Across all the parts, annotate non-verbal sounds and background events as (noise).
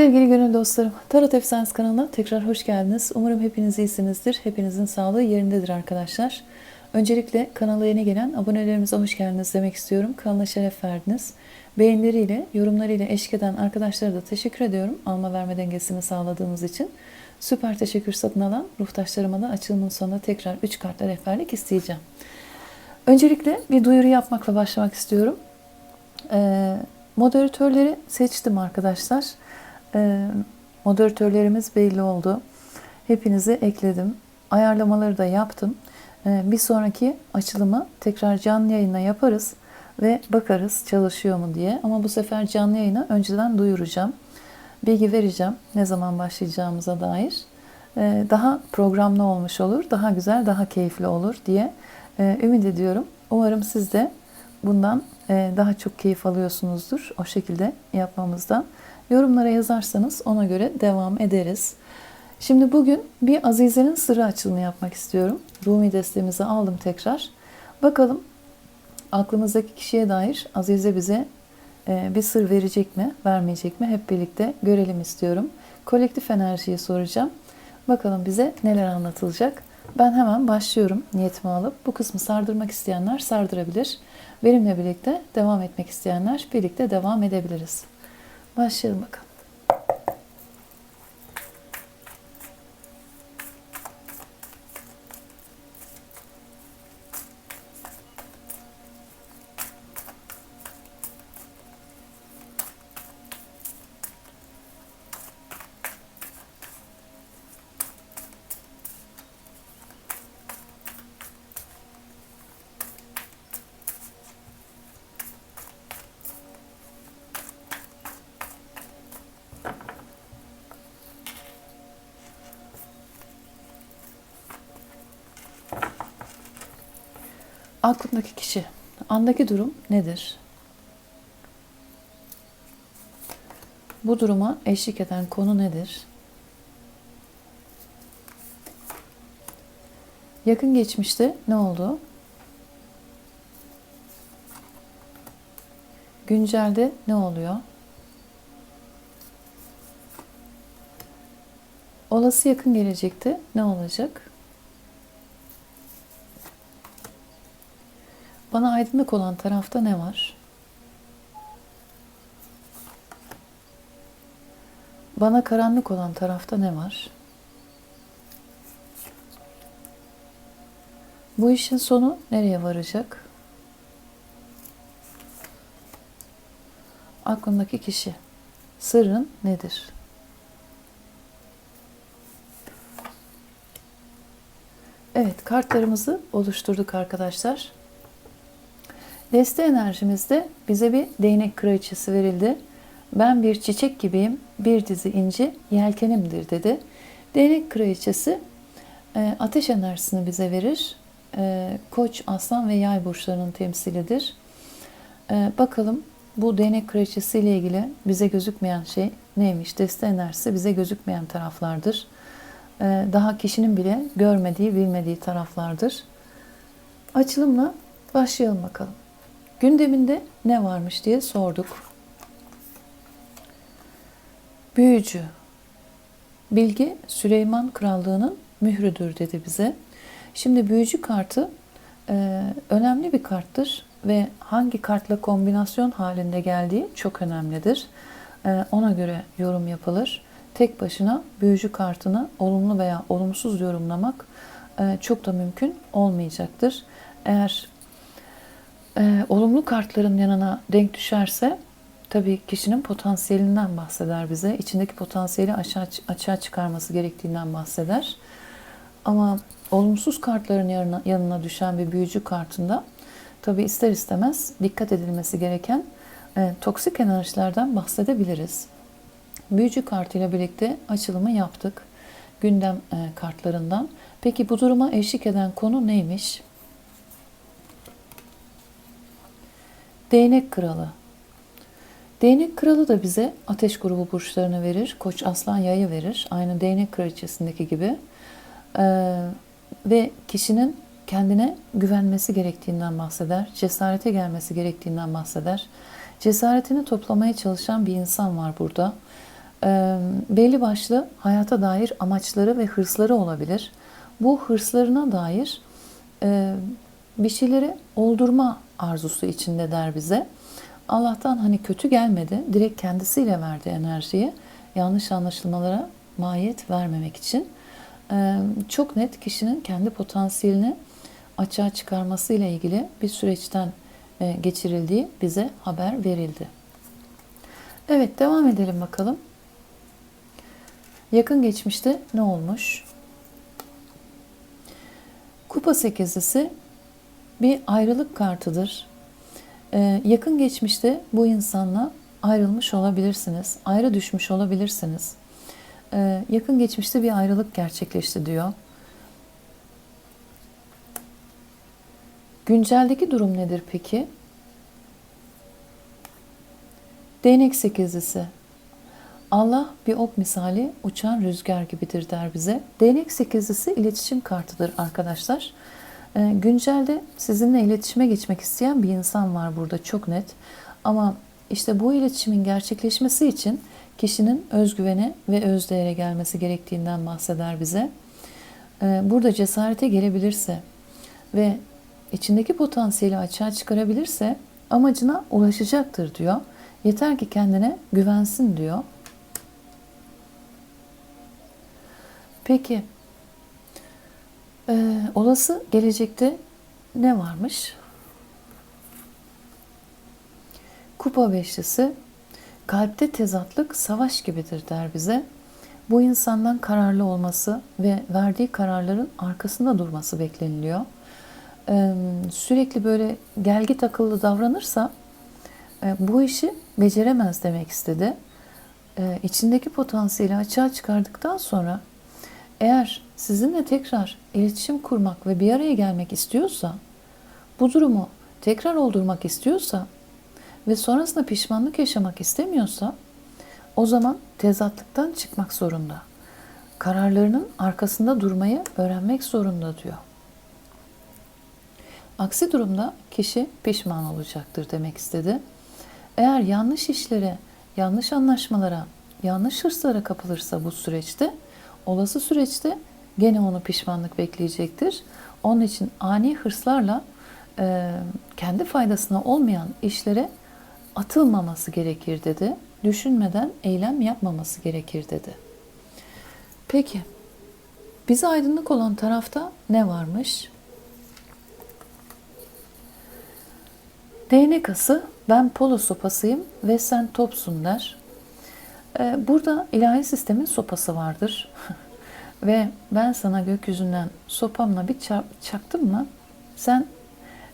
Sevgili gönül dostlarım, Tarot Efsanesi kanalına tekrar hoş geldiniz. Umarım hepiniz iyisinizdir. Hepinizin sağlığı yerindedir arkadaşlar. Öncelikle kanala yeni gelen abonelerimize hoş geldiniz demek istiyorum. Kanala şeref verdiniz. Beğenileriyle, yorumlarıyla eşlik eden arkadaşlara da teşekkür ediyorum. Alma verme dengesini sağladığımız için. Süper teşekkür satın alan ruhtaşlarıma da açılımın sonunda tekrar 3 kartla rehberlik isteyeceğim. Öncelikle bir duyuru yapmakla başlamak istiyorum. Ee, moderatörleri seçtim arkadaşlar. Ee, moderatörlerimiz belli oldu. Hepinizi ekledim. Ayarlamaları da yaptım. Ee, bir sonraki açılımı tekrar canlı yayına yaparız ve bakarız çalışıyor mu diye. Ama bu sefer canlı yayına önceden duyuracağım. Bilgi vereceğim ne zaman başlayacağımıza dair. Ee, daha programlı olmuş olur, daha güzel, daha keyifli olur diye e, ümit ediyorum. Umarım siz de bundan e, daha çok keyif alıyorsunuzdur o şekilde yapmamızdan. Yorumlara yazarsanız ona göre devam ederiz. Şimdi bugün bir Azize'nin sırrı açılımı yapmak istiyorum. Rumi destemizi aldım tekrar. Bakalım aklımızdaki kişiye dair Azize bize e, bir sır verecek mi, vermeyecek mi? Hep birlikte görelim istiyorum. Kolektif enerjiyi soracağım. Bakalım bize neler anlatılacak. Ben hemen başlıyorum niyetimi alıp. Bu kısmı sardırmak isteyenler sardırabilir. Benimle birlikte devam etmek isteyenler birlikte devam edebiliriz. Başlayalım bakalım. Aklındaki kişi, andaki durum nedir? Bu duruma eşlik eden konu nedir? Yakın geçmişte ne oldu? Güncelde ne oluyor? Olası yakın gelecekte ne olacak? Bana aydınlık olan tarafta ne var? Bana karanlık olan tarafta ne var? Bu işin sonu nereye varacak? Aklındaki kişi. Sırrın nedir? Evet, kartlarımızı oluşturduk arkadaşlar. Deste enerjimizde bize bir değnek kraliçesi verildi. Ben bir çiçek gibiyim, bir dizi inci yelkenimdir dedi. Değnek kraliçesi e, ateş enerjisini bize verir. E, Koç, aslan ve yay burçlarının temsilidir. E, bakalım bu değnek kraliçesi ile ilgili bize gözükmeyen şey neymiş? Deste enerjisi bize gözükmeyen taraflardır. Daha kişinin bile görmediği, bilmediği taraflardır. Açılımla başlayalım bakalım. Gündeminde ne varmış diye sorduk. Büyücü. Bilgi Süleyman Krallığı'nın mührüdür dedi bize. Şimdi büyücü kartı e, önemli bir karttır ve hangi kartla kombinasyon halinde geldiği çok önemlidir. E, ona göre yorum yapılır. Tek başına büyücü kartını olumlu veya olumsuz yorumlamak e, çok da mümkün olmayacaktır. Eğer e, olumlu kartların yanına denk düşerse tabii kişinin potansiyelinden bahseder bize. İçindeki potansiyeli aşağı, açığa çıkarması gerektiğinden bahseder. Ama olumsuz kartların yanına, yanına düşen bir büyücü kartında tabii ister istemez dikkat edilmesi gereken e, toksik enerjilerden bahsedebiliriz. Büyücü kartıyla birlikte açılımı yaptık. Gündem e, kartlarından. Peki bu duruma eşlik eden konu neymiş? Değnek kralı. Değnek kralı da bize ateş grubu burçlarını verir. Koç aslan yayı verir. Aynı değnek kraliçesindeki gibi. Ee, ve kişinin kendine güvenmesi gerektiğinden bahseder. Cesarete gelmesi gerektiğinden bahseder. Cesaretini toplamaya çalışan bir insan var burada. e, belli başlı hayata dair amaçları ve hırsları olabilir. Bu hırslarına dair e, bir şeyleri oldurma arzusu içinde der bize. Allah'tan hani kötü gelmedi. Direkt kendisiyle verdi enerjiyi. Yanlış anlaşılmalara mahiyet vermemek için. Ee, çok net kişinin kendi potansiyelini açığa çıkarması ile ilgili bir süreçten e, geçirildiği bize haber verildi. Evet devam edelim bakalım. Yakın geçmişte ne olmuş? Kupa sekizlisi bir ayrılık kartıdır. Ee, yakın geçmişte bu insanla ayrılmış olabilirsiniz, ayrı düşmüş olabilirsiniz. Ee, yakın geçmişte bir ayrılık gerçekleşti diyor. Günceldeki durum nedir peki? Değnek sekizlisi. Allah bir ok misali uçan rüzgar gibidir der bize. Değnek sekizlisi iletişim kartıdır arkadaşlar. Ee, güncelde sizinle iletişime geçmek isteyen bir insan var burada çok net. Ama işte bu iletişimin gerçekleşmesi için kişinin özgüvene ve özdeğere gelmesi gerektiğinden bahseder bize. Ee, burada cesarete gelebilirse ve içindeki potansiyeli açığa çıkarabilirse amacına ulaşacaktır diyor. Yeter ki kendine güvensin diyor. Peki ee, olası gelecekte ne varmış? Kupa beşlisi kalpte tezatlık savaş gibidir der bize. Bu insandan kararlı olması ve verdiği kararların arkasında durması bekleniliyor. Ee, sürekli böyle gelgi takıllı davranırsa e, bu işi beceremez demek istedi. Ee, içindeki potansiyeli açığa çıkardıktan sonra eğer sizinle tekrar iletişim kurmak ve bir araya gelmek istiyorsa, bu durumu tekrar oldurmak istiyorsa ve sonrasında pişmanlık yaşamak istemiyorsa o zaman tezatlıktan çıkmak zorunda. Kararlarının arkasında durmayı öğrenmek zorunda diyor. Aksi durumda kişi pişman olacaktır demek istedi. Eğer yanlış işlere, yanlış anlaşmalara, yanlış hırslara kapılırsa bu süreçte, olası süreçte gene onu pişmanlık bekleyecektir. Onun için ani hırslarla e, kendi faydasına olmayan işlere atılmaması gerekir dedi. Düşünmeden eylem yapmaması gerekir dedi. Peki, bize aydınlık olan tarafta ne varmış? Değnek ası, ben polo sopasıyım ve sen topsun der. Ee, burada ilahi sistemin sopası vardır. (laughs) ve ben sana gökyüzünden sopamla bir çaktım mı sen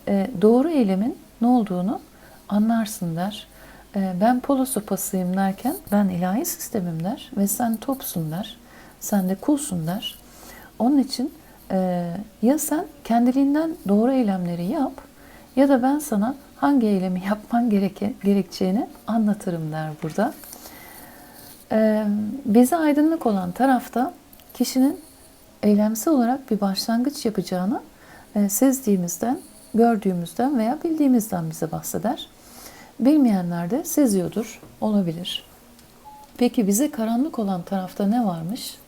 e, doğru eylemin ne olduğunu anlarsın der. E, ben polo sopasıyım derken ben ilahi sistemim der ve sen topsun der. Sen de kulsun der. Onun için e, ya sen kendiliğinden doğru eylemleri yap ya da ben sana hangi eylemi yapman gereke, gerekeceğini anlatırım der burada. E, bize aydınlık olan tarafta kişinin eylemsel olarak bir başlangıç yapacağını e, sezdiğimizden, gördüğümüzden veya bildiğimizden bize bahseder. Bilmeyenler de seziyordur, olabilir. Peki bize karanlık olan tarafta ne varmış?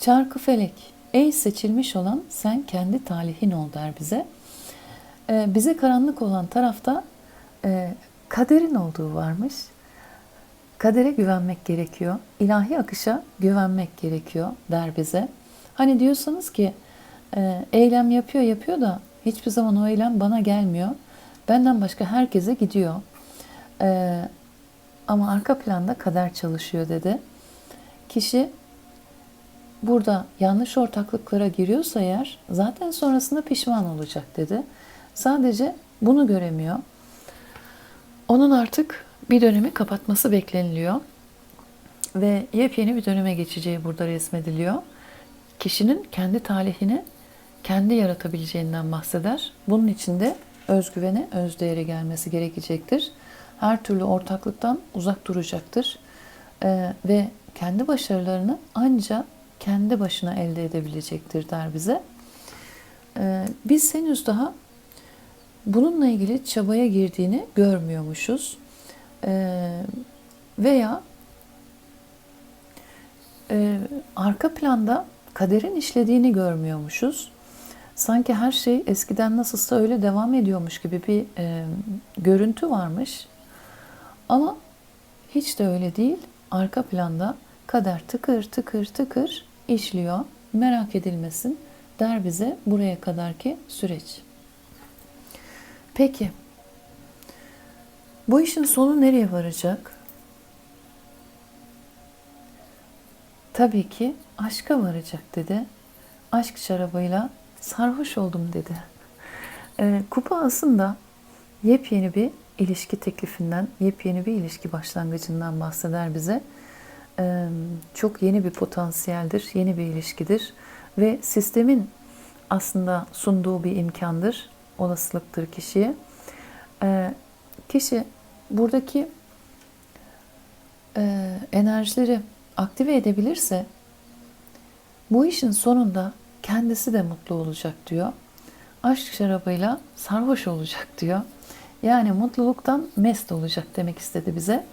Çarkı felek, ey seçilmiş olan sen kendi talihin ol der bize. Ee, bize karanlık olan tarafta e, kaderin olduğu varmış. Kadere güvenmek gerekiyor. İlahi akışa güvenmek gerekiyor der bize. Hani diyorsanız ki e, eylem yapıyor yapıyor da hiçbir zaman o eylem bana gelmiyor. Benden başka herkese gidiyor. E, ama arka planda kader çalışıyor dedi. Kişi burada yanlış ortaklıklara giriyorsa eğer zaten sonrasında pişman olacak dedi. Sadece bunu göremiyor. Onun artık bir dönemi kapatması bekleniliyor. Ve yepyeni bir döneme geçeceği burada resmediliyor. Kişinin kendi talihini kendi yaratabileceğinden bahseder. Bunun için de özgüvene, özdeğere gelmesi gerekecektir. Her türlü ortaklıktan uzak duracaktır. Ee, ve kendi başarılarını ancak kendi başına elde edebilecektir der bize. Ee, biz henüz daha bununla ilgili çabaya girdiğini görmüyormuşuz. Ee, Veya e, arka planda kaderin işlediğini görmüyormuşuz. Sanki her şey eskiden nasılsa öyle devam ediyormuş gibi bir e, görüntü varmış. Ama hiç de öyle değil. Arka planda kader tıkır tıkır tıkır işliyor. Merak edilmesin der bize buraya kadarki süreç. Peki bu işin sonu nereye varacak? Tabii ki aşka varacak dedi. Aşk şarabıyla sarhoş oldum dedi. E, kupa aslında yepyeni bir ilişki teklifinden, yepyeni bir ilişki başlangıcından bahseder bize. E, çok yeni bir potansiyeldir, yeni bir ilişkidir ve sistemin aslında sunduğu bir imkandır, olasılıktır kişiye. E, kişi buradaki e, enerjileri aktive edebilirse bu işin sonunda kendisi de mutlu olacak diyor. Aşk şarabıyla sarhoş olacak diyor. Yani mutluluktan mest olacak demek istedi bize.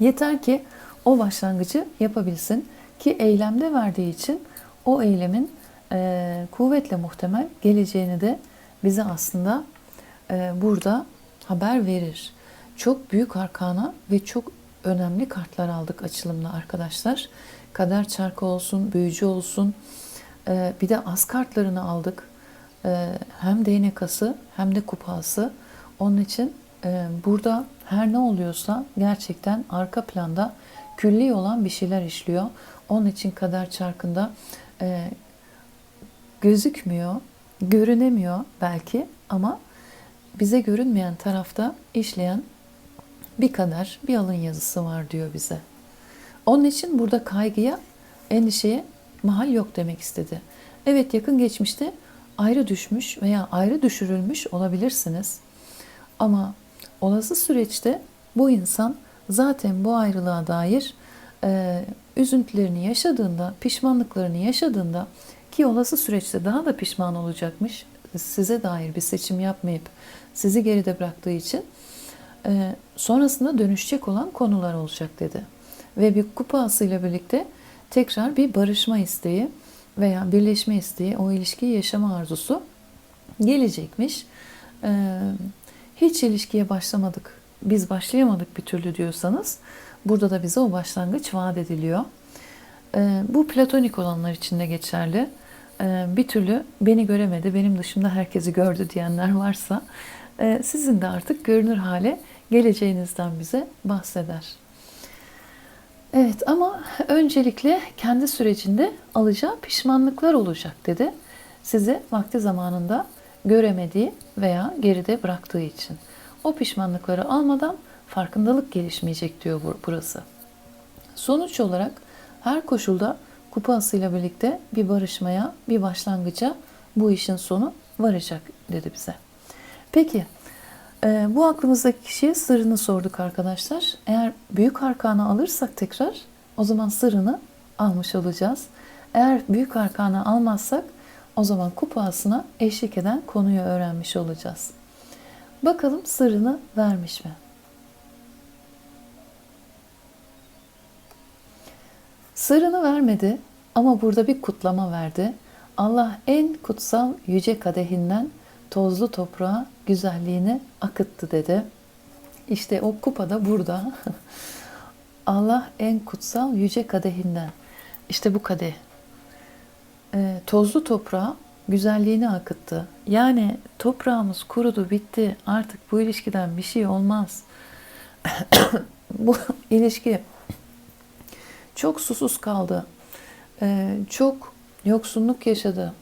Yeter ki o başlangıcı yapabilsin ki eylemde verdiği için o eylemin e, kuvvetle muhtemel geleceğini de bize aslında e, burada haber verir. Çok büyük arkana ve çok önemli kartlar aldık açılımla arkadaşlar. Kader çarkı olsun, büyücü olsun. Ee, bir de az kartlarını aldık. Ee, hem değnekası hem de kupası. Onun için e, burada her ne oluyorsa gerçekten arka planda külli olan bir şeyler işliyor. Onun için kader çarkında e, gözükmüyor, görünemiyor belki ama bize görünmeyen tarafta işleyen bir kader, bir alın yazısı var diyor bize. Onun için burada kaygıya, endişeye mahal yok demek istedi. Evet yakın geçmişte ayrı düşmüş veya ayrı düşürülmüş olabilirsiniz. Ama olası süreçte bu insan zaten bu ayrılığa dair e, üzüntülerini yaşadığında, pişmanlıklarını yaşadığında ki olası süreçte daha da pişman olacakmış size dair bir seçim yapmayıp sizi geride bıraktığı için sonrasında dönüşecek olan konular olacak dedi. Ve bir kupasıyla birlikte tekrar bir barışma isteği veya birleşme isteği, o ilişkiyi yaşama arzusu gelecekmiş. E, hiç ilişkiye başlamadık, biz başlayamadık bir türlü diyorsanız burada da bize o başlangıç vaat ediliyor. E, bu platonik olanlar için de geçerli. Bir türlü beni göremedi, benim dışımda herkesi gördü diyenler varsa e, sizin de artık görünür hale geleceğinizden bize bahseder. Evet ama öncelikle kendi sürecinde alacağı pişmanlıklar olacak dedi. Sizi vakti zamanında göremediği veya geride bıraktığı için. O pişmanlıkları almadan farkındalık gelişmeyecek diyor burası. Sonuç olarak her koşulda kupasıyla birlikte bir barışmaya, bir başlangıca bu işin sonu varacak dedi bize. Peki e, bu aklımızdaki kişiye sırrını sorduk arkadaşlar. Eğer büyük arkana alırsak tekrar o zaman sırrını almış olacağız. Eğer büyük arkana almazsak o zaman kupasına eşlik eden konuyu öğrenmiş olacağız. Bakalım sırrını vermiş mi? Sırrını vermedi ama burada bir kutlama verdi. Allah en kutsal yüce kadehinden tozlu toprağa güzelliğini akıttı dedi. İşte o kupa da burada. (laughs) Allah en kutsal yüce kadehinden. İşte bu kadeh. E, tozlu toprağa güzelliğini akıttı. Yani toprağımız kurudu, bitti. Artık bu ilişkiden bir şey olmaz. (coughs) bu ilişki çok susuz kaldı. E, çok yoksunluk yaşadı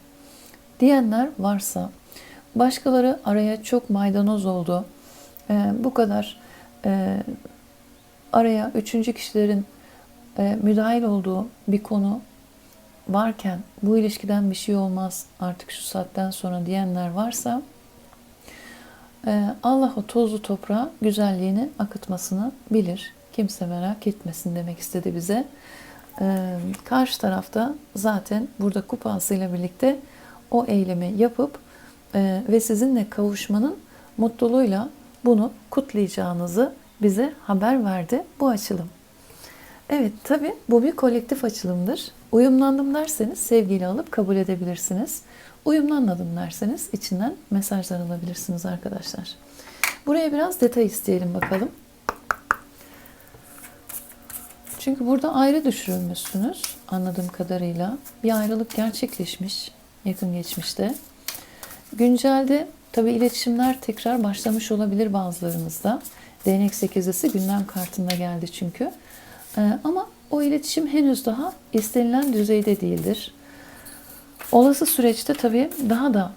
diyenler varsa Başkaları araya çok maydanoz oldu. E, bu kadar e, araya üçüncü kişilerin e, müdahil olduğu bir konu varken bu ilişkiden bir şey olmaz artık şu saatten sonra diyenler varsa e, Allah o tozlu toprağa güzelliğini akıtmasını bilir. Kimse merak etmesin demek istedi bize. E, karşı tarafta zaten burada kupasıyla birlikte o eylemi yapıp ee, ve sizinle kavuşmanın mutluluğuyla bunu kutlayacağınızı bize haber verdi bu açılım. Evet tabi bu bir kolektif açılımdır. Uyumlandım derseniz sevgiyle alıp kabul edebilirsiniz. Uyumlanmadım derseniz içinden mesajlar alabilirsiniz arkadaşlar. Buraya biraz detay isteyelim bakalım. Çünkü burada ayrı düşürülmüşsünüz anladığım kadarıyla. Bir ayrılık gerçekleşmiş yakın geçmişte. Güncelde tabi iletişimler tekrar başlamış olabilir bazılarınızda. Değnek 8'lisi gündem kartında geldi çünkü. Ee, ama o iletişim henüz daha istenilen düzeyde değildir. Olası süreçte tabii daha da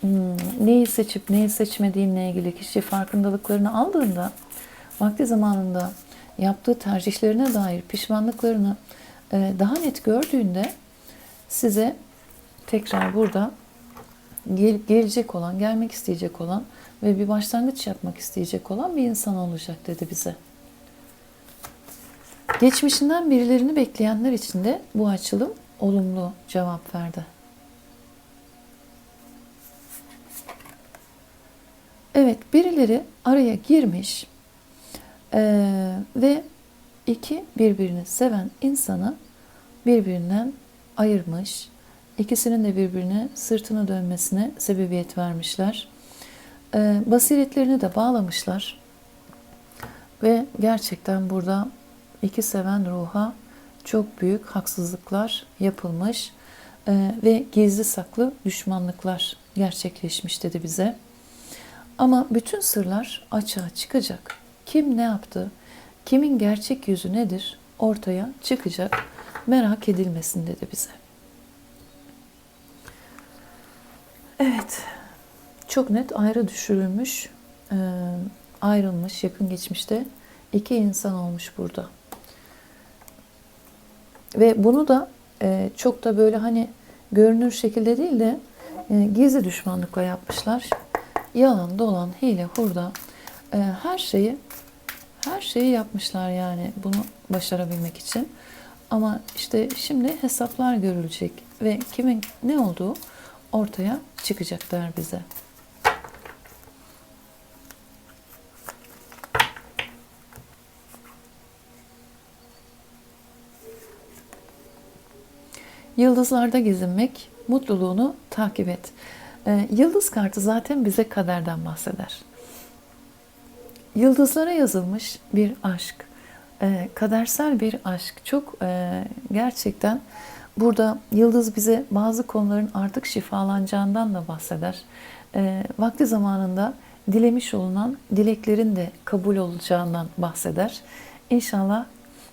hmm, neyi seçip neyi seçmediğinle ilgili kişi farkındalıklarını aldığında vakti zamanında yaptığı tercihlerine dair pişmanlıklarını e, daha net gördüğünde size tekrar burada gelip gelecek olan, gelmek isteyecek olan ve bir başlangıç yapmak isteyecek olan bir insan olacak dedi bize. Geçmişinden birilerini bekleyenler için de bu açılım olumlu cevap verdi. Evet, birileri araya girmiş ee, ve iki birbirini seven insanı birbirinden ayırmış. İkisinin de birbirine sırtını dönmesine sebebiyet vermişler. Ee, basiretlerini de bağlamışlar. Ve gerçekten burada iki seven ruha çok büyük haksızlıklar yapılmış e, ve gizli saklı düşmanlıklar gerçekleşmiş dedi bize. Ama bütün sırlar açığa çıkacak. Kim ne yaptı, kimin gerçek yüzü nedir ortaya çıkacak. Merak edilmesin dedi bize. Evet, çok net ayrı düşürülmüş, e, ayrılmış yakın geçmişte iki insan olmuş burada. Ve bunu da e, çok da böyle hani görünür şekilde değil de e, gizli düşmanlıkla yapmışlar. Yalan, dolan, hile, hurda her şeyi her şeyi yapmışlar yani bunu başarabilmek için. Ama işte şimdi hesaplar görülecek ve kimin ne olduğu ortaya çıkacak der bize. Yıldızlarda gezinmek, mutluluğunu takip et. Ee, yıldız kartı zaten bize kaderden bahseder. Yıldızlara yazılmış bir aşk, e, kadersel bir aşk. Çok e, gerçekten burada yıldız bize bazı konuların artık şifalanacağından da bahseder. E, vakti zamanında dilemiş olunan dileklerin de kabul olacağından bahseder. İnşallah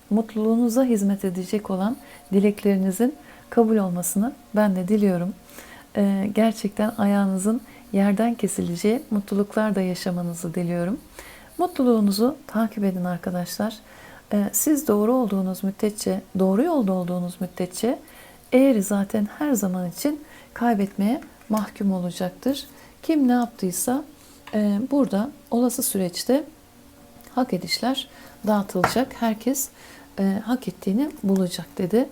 mutluluğunuza hizmet edecek olan dileklerinizin kabul olmasını ben de diliyorum. Ee, gerçekten ayağınızın yerden kesileceği mutluluklar da yaşamanızı diliyorum. Mutluluğunuzu takip edin arkadaşlar. Ee, siz doğru olduğunuz müddetçe, doğru yolda olduğunuz müddetçe eğri zaten her zaman için kaybetmeye mahkum olacaktır. Kim ne yaptıysa e, burada olası süreçte hak edişler dağıtılacak. Herkes e, hak ettiğini bulacak dedi.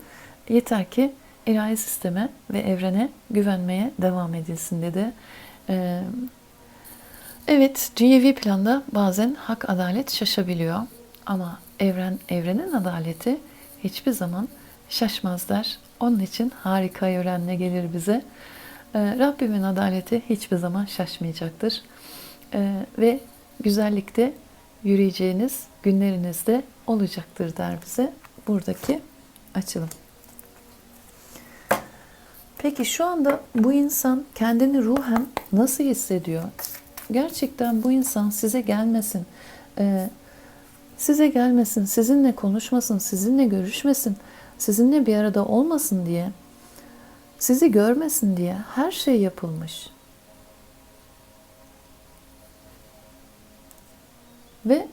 Yeter ki ilahi sisteme ve evrene güvenmeye devam edilsin dedi. Ee, evet, dünyevi planda bazen hak adalet şaşabiliyor ama evren evrenin adaleti hiçbir zaman şaşmaz der. Onun için harika evrenle gelir bize. Ee, Rabbimin adaleti hiçbir zaman şaşmayacaktır. Ee, ve güzellikte yürüyeceğiniz günlerinizde olacaktır der bize buradaki açılım. Peki şu anda bu insan kendini ruhen nasıl hissediyor? Gerçekten bu insan size gelmesin, e, size gelmesin, sizinle konuşmasın, sizinle görüşmesin, sizinle bir arada olmasın diye, sizi görmesin diye her şey yapılmış. Ve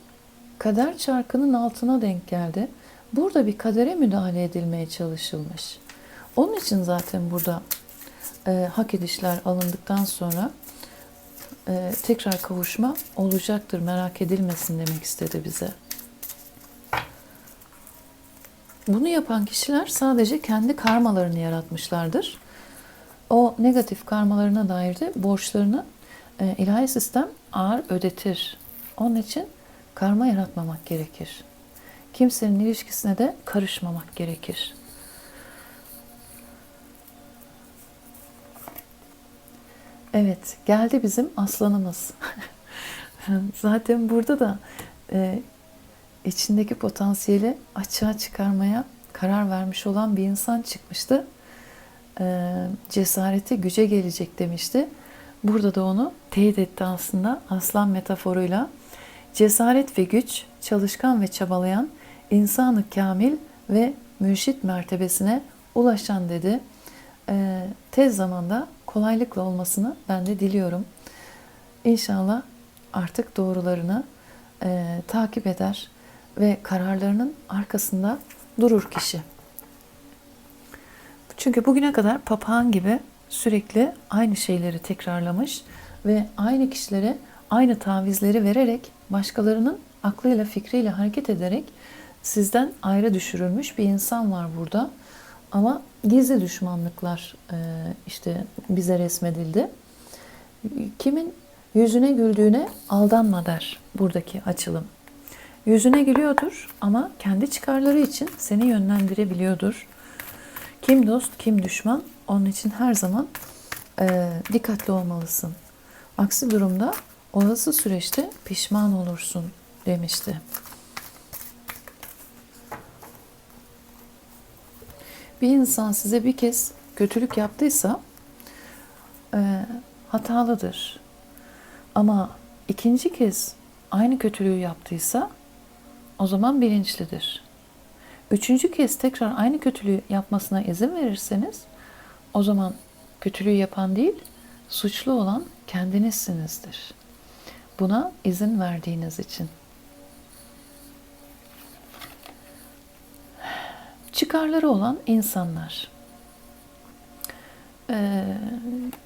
kader çarkının altına denk geldi. Burada bir kadere müdahale edilmeye çalışılmış. Onun için zaten burada e, hak edişler alındıktan sonra e, tekrar kavuşma olacaktır. Merak edilmesin demek istedi bize. Bunu yapan kişiler sadece kendi karmalarını yaratmışlardır. O negatif karmalarına dair de borçlarını e, ilahi sistem ağır ödetir. Onun için karma yaratmamak gerekir. kimsenin ilişkisine de karışmamak gerekir. Evet, geldi bizim aslanımız. (laughs) Zaten burada da e, içindeki potansiyeli açığa çıkarmaya karar vermiş olan bir insan çıkmıştı. E, cesareti güce gelecek demişti. Burada da onu teyit etti aslında aslan metaforuyla. Cesaret ve güç, çalışkan ve çabalayan, insanı kamil ve mürşit mertebesine ulaşan dedi. E, tez zamanda kolaylıkla olmasını ben de diliyorum. İnşallah artık doğrularını e, takip eder ve kararlarının arkasında durur kişi. Çünkü bugüne kadar papağan gibi sürekli aynı şeyleri tekrarlamış ve aynı kişilere aynı tavizleri vererek başkalarının aklıyla fikriyle hareket ederek sizden ayrı düşürülmüş bir insan var burada. Ama gizli düşmanlıklar e, işte bize resmedildi. Kimin yüzüne güldüğüne aldanma der buradaki açılım. Yüzüne gülüyordur ama kendi çıkarları için seni yönlendirebiliyordur. Kim dost, kim düşman onun için her zaman e, dikkatli olmalısın. Aksi durumda olası süreçte pişman olursun demişti. Bir insan size bir kez kötülük yaptıysa e, hatalıdır. Ama ikinci kez aynı kötülüğü yaptıysa o zaman bilinçlidir. Üçüncü kez tekrar aynı kötülüğü yapmasına izin verirseniz o zaman kötülüğü yapan değil, suçlu olan kendinizsinizdir. Buna izin verdiğiniz için. Çıkarları olan insanlar. Ee,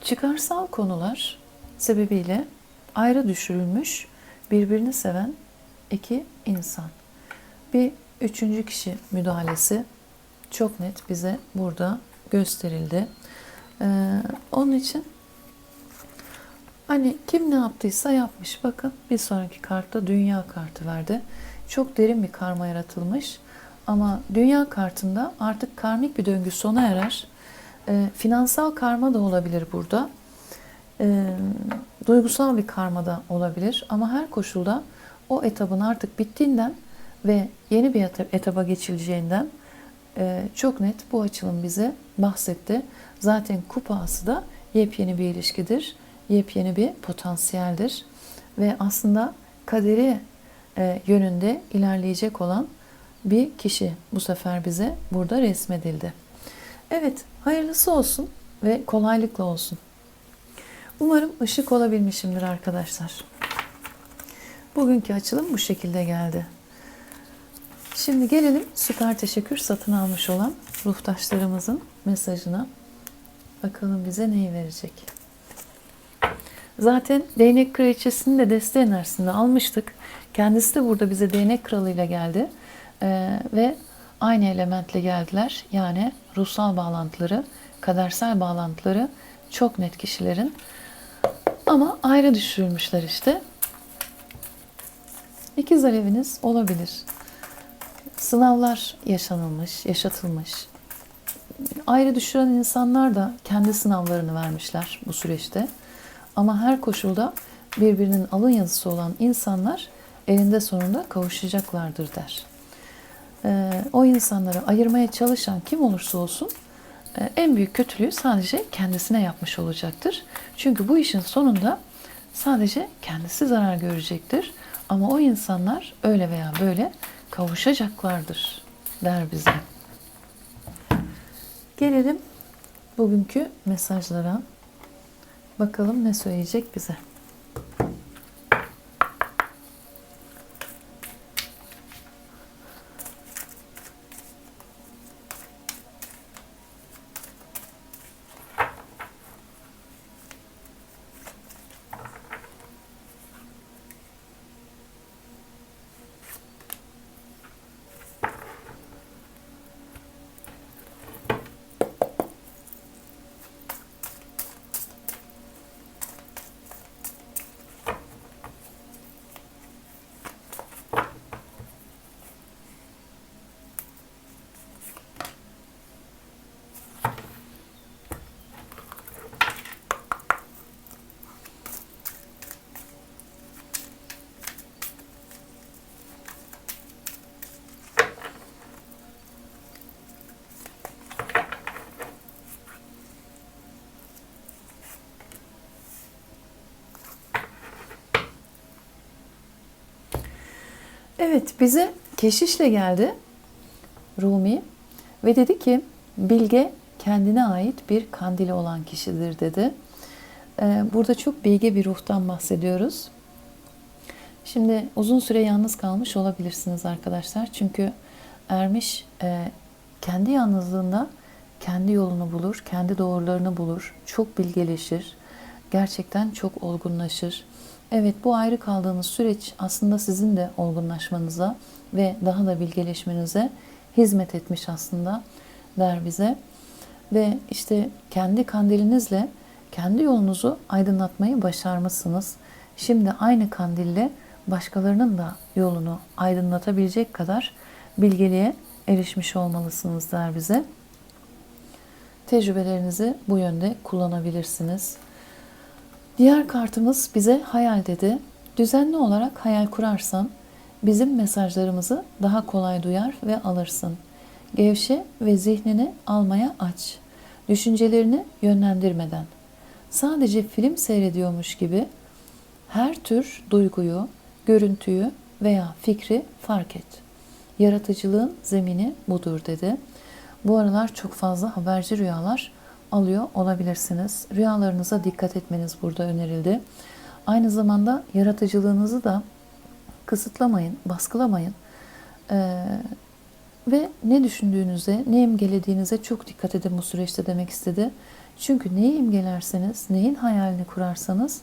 çıkarsal konular sebebiyle ayrı düşürülmüş, birbirini seven iki insan. Bir üçüncü kişi müdahalesi çok net bize burada gösterildi. Ee, onun için hani kim ne yaptıysa yapmış. Bakın bir sonraki kartta dünya kartı verdi. Çok derin bir karma yaratılmış. Ama dünya kartında artık karmik bir döngü sona erer. E, finansal karma da olabilir burada. E, duygusal bir karma da olabilir. Ama her koşulda o etabın artık bittiğinden ve yeni bir etaba geçileceğinden e, çok net bu açılım bize bahsetti. Zaten kupası da yepyeni bir ilişkidir. Yepyeni bir potansiyeldir. Ve aslında kaderi e, yönünde ilerleyecek olan bir kişi bu sefer bize burada resmedildi. Evet, hayırlısı olsun ve kolaylıkla olsun. Umarım ışık olabilmişimdir arkadaşlar. Bugünkü açılım bu şekilde geldi. Şimdi gelelim süper teşekkür satın almış olan ruhtaşlarımızın mesajına. Bakalım bize neyi verecek. Zaten değnek kraliçesini de deste enerjisinde almıştık. Kendisi de burada bize değnek kralıyla geldi. Ee, ve aynı elementle geldiler. Yani ruhsal bağlantıları, kadersel bağlantıları çok net kişilerin. Ama ayrı düşürülmüşler işte. İkiz aleviniz olabilir. Sınavlar yaşanılmış, yaşatılmış. Ayrı düşüren insanlar da kendi sınavlarını vermişler bu süreçte. Ama her koşulda birbirinin alın yazısı olan insanlar elinde sonunda kavuşacaklardır der. Ee, o insanları ayırmaya çalışan kim olursa olsun e, en büyük kötülüğü sadece kendisine yapmış olacaktır. Çünkü bu işin sonunda sadece kendisi zarar görecektir. Ama o insanlar öyle veya böyle kavuşacaklardır der bize. Gelelim bugünkü mesajlara. Bakalım ne söyleyecek bize. Evet bize keşişle geldi Rumi ve dedi ki bilge kendine ait bir kandili olan kişidir dedi. Ee, Burada çok bilge bir ruhtan bahsediyoruz. Şimdi uzun süre yalnız kalmış olabilirsiniz arkadaşlar. Çünkü ermiş e, kendi yalnızlığında kendi yolunu bulur, kendi doğrularını bulur, çok bilgeleşir, gerçekten çok olgunlaşır. Evet bu ayrı kaldığınız süreç aslında sizin de olgunlaşmanıza ve daha da bilgeleşmenize hizmet etmiş aslında der bize. Ve işte kendi kandilinizle kendi yolunuzu aydınlatmayı başarmışsınız. Şimdi aynı kandille başkalarının da yolunu aydınlatabilecek kadar bilgeliğe erişmiş olmalısınız der bize. Tecrübelerinizi bu yönde kullanabilirsiniz. Diğer kartımız bize hayal dedi. Düzenli olarak hayal kurarsan bizim mesajlarımızı daha kolay duyar ve alırsın. Gevşe ve zihnini almaya aç. Düşüncelerini yönlendirmeden. Sadece film seyrediyormuş gibi her tür duyguyu, görüntüyü veya fikri fark et. Yaratıcılığın zemini budur dedi. Bu aralar çok fazla haberci rüyalar alıyor olabilirsiniz. Rüyalarınıza dikkat etmeniz burada önerildi. Aynı zamanda yaratıcılığınızı da kısıtlamayın, baskılamayın. Ee, ve ne düşündüğünüze, ne imgelediğinize çok dikkat edin bu süreçte demek istedi. Çünkü neyi imgelerseniz, neyin hayalini kurarsanız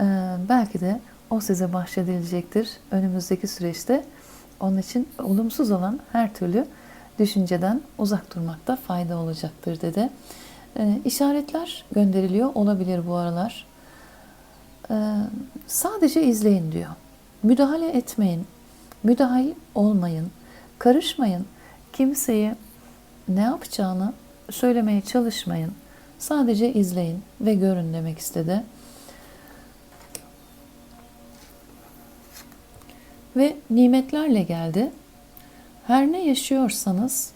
e, belki de o size bahşedilecektir önümüzdeki süreçte. Onun için olumsuz olan her türlü düşünceden uzak durmakta fayda olacaktır dedi. E, işaretler gönderiliyor olabilir bu aralar. E, sadece izleyin diyor. Müdahale etmeyin. Müdahil olmayın. Karışmayın. Kimseye ne yapacağını söylemeye çalışmayın. Sadece izleyin ve görün demek istedi. Ve nimetlerle geldi. Her ne yaşıyorsanız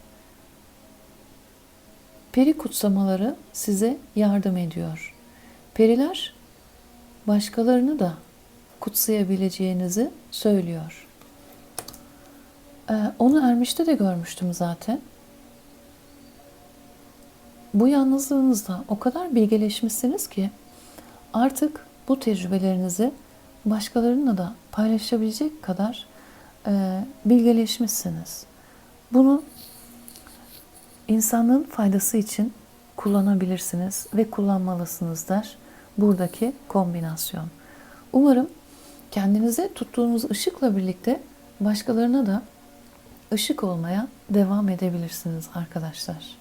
peri kutsamaları size yardım ediyor. Periler başkalarını da kutsayabileceğinizi söylüyor. Ee, onu Ermiş'te de görmüştüm zaten. Bu yalnızlığınızda o kadar bilgeleşmişsiniz ki artık bu tecrübelerinizi başkalarına da paylaşabilecek kadar e, bilgeleşmişsiniz. Bunu insanlığın faydası için kullanabilirsiniz ve kullanmalısınız der buradaki kombinasyon. Umarım kendinize tuttuğunuz ışıkla birlikte başkalarına da ışık olmaya devam edebilirsiniz arkadaşlar.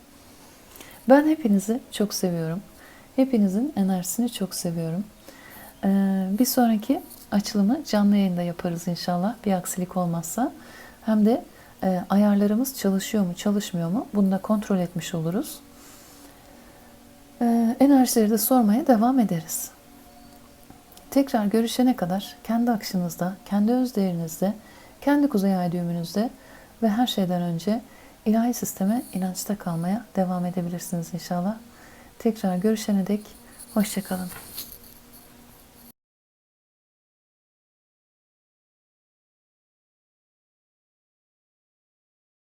Ben hepinizi çok seviyorum. Hepinizin enerjisini çok seviyorum. Ee, bir sonraki açılımı canlı yayında yaparız inşallah bir aksilik olmazsa. Hem de e, ayarlarımız çalışıyor mu çalışmıyor mu bunu da kontrol etmiş oluruz. E, enerjileri de sormaya devam ederiz. Tekrar görüşene kadar kendi akışınızda, kendi öz değerinizde, kendi kuzey ay düğümünüzde ve her şeyden önce ilahi sisteme inançta kalmaya devam edebilirsiniz inşallah. Tekrar görüşene dek hoşçakalın.